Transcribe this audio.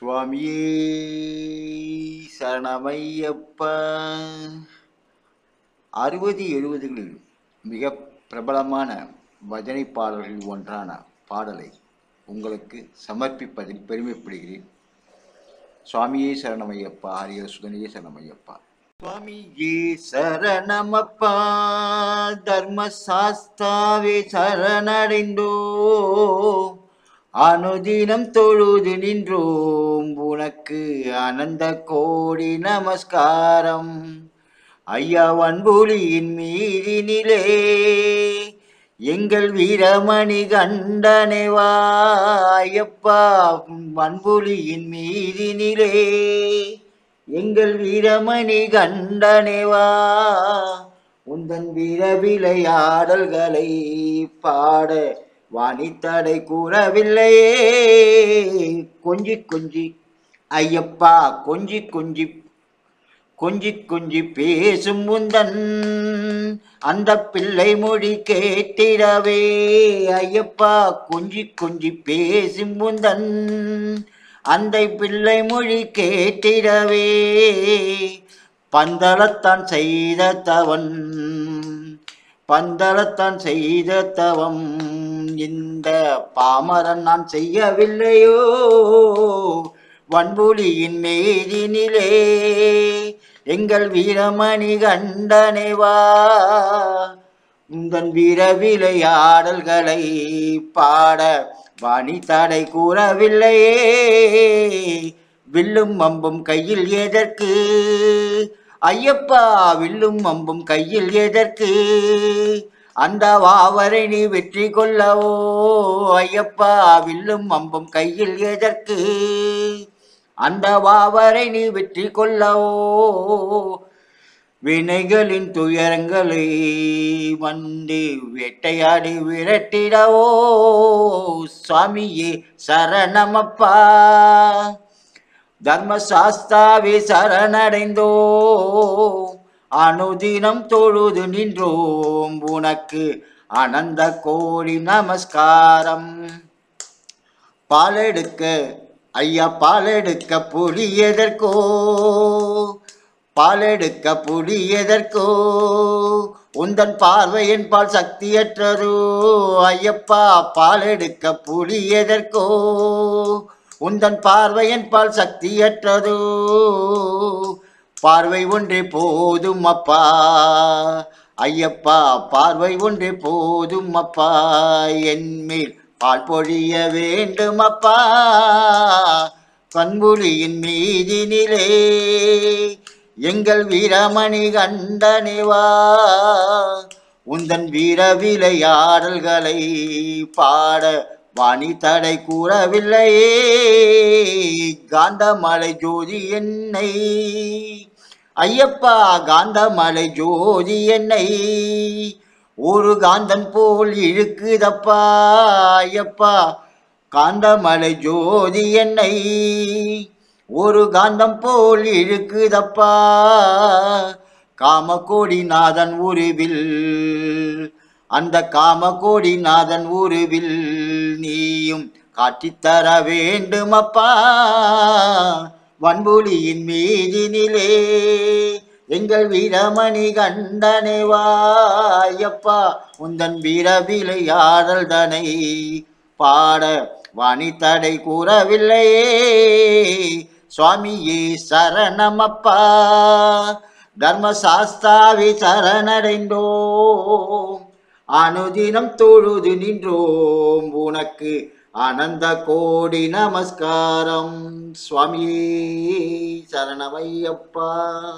சுவாமியே சரணமையப்பா. அறுபது எழுபதுகளில் மிக பிரபலமான பஜனை பாடல்களில் ஒன்றான பாடலை உங்களுக்கு சமர்ப்பிப்பதில் பெருமைப்படுகிறேன். சுவாமியே சரணமையப்பா ஹரிய சுதனியே சரணமையப்பா. சுவாமியே சரணமப்பா தர்ம சாஸ்தாவே சரணடைந்தோ. அனுதினம் தொழுது நின்றோம் உனக்கு அனந்த கோடி நமஸ்காரம். ஐயா வன்புலியின் மீதினிலே எங்கள் வீரமணி கண்டனைவா ஐயப்பா வன்புலியின் மீதினிலே எங்கள் வீரமணி கண்டனைவா உந்தன் வீர விளையாடல்களை பாட வாணித்தடை கூறவில்லையே. கொஞ்சி கொஞ்சி. ஐயப்பா கொஞ்சி கொஞ்சி. கொஞ்சி கொஞ்சி பேசும் முந்தன். அந்த பிள்ளை மொழி கேட்டிடவே. ஐயப்பா கொஞ்சி கொஞ்சி பேசும் முந்தன். அந்த பிள்ளை மொழி கேட்டிடவே. பந்தளத்தான் செய்த தவன் பந்தளத்தான் செய்த தவம். இந்த பாமரன் நான் செய்யவில்லையோ? வன்புலியின் மேதினிலே எங்கள் வீரமணி கண்டனைவா உந்தன் வீர விளையாடல்களை பாட வாணி தடை கூறவில்லையே. வில்லும் அம்பும் கையில் எதற்கு? ஐயப்பா வில்லும் அம்பும் கையில் எதற்கு? அந்த வாவரை நீ வெற்றி கொள்ளவோ? ஐயப்பா வில்லும் அம்பும் கையில் எதற்கு? அந்த வாவரை நீ வெற்றி கொள்ளவோ? வினைகளின் துயரங்களை வந்து வேட்டையாடி விரட்டிடவோ? சுவாமியே சரணமப்பா. தர்மசாஸ்தாவே சரணடைந்தோ? அனுதினம் தொழுது நின்றோம் உனக்கு அனந்த கோடி நமஸ்காரம். பாலெடுக்க ஐயா பாலெடுக்க புலி எதற்கோ? பாலெடுக்க புலி எதற்கோ? உந்தன் பார்வையின் பால் சக்தியற்றதோ ஐயப்பா பாலெடுக்க புலி எதற்கோ? உந்தன் பார்வையின் பால் சக்தியற்றதோ பார்வை ஒன்றே போதும் அப்பா ஐயப்பா பார்வை ஒன்றே போதும் அப்பா என்மேல் பால் பொழிய வேண்டும் அப்பா கண்புலியின் மீதினிலே எங்கள் வீரமணி கண்டனிவா. உந்தன் வீர விளையாடல்களை பாட வாணி தடை கூறவில்லையே. காந்தமலை ஜோதி என்னை ஐயப்பா காந்தமலை ஜோதி என்னை. ஒரு காந்தன் போல் இழுக்குதப்பா ஐயப்பா. காந்தமலை ஜோதி என்னை. ஒரு காந்தம் போல் இழுக்குதப்பா காமகோடிநாதன் உருவில். அந்த காமகோடிநாதன் உருவில் நீயும் காட்டித்தர வேண்டுமப்பா. வன்புலியின் மீதினிலே எங்கள் வீரமணி கண்டனை வாயப்பா உந்தன் வீர விளையாடல் தனை. பாட வாணி கூறவில்லையே சுவாமியே சரணமப்பா. தர்மசாஸ்தாவி சரணடைந்தோம். அனுதினம் தொழுது நின்றோம். உனக்கு அனந்த கோடி நமஸ்காரம். சுவாமியே சரணமையப்பா.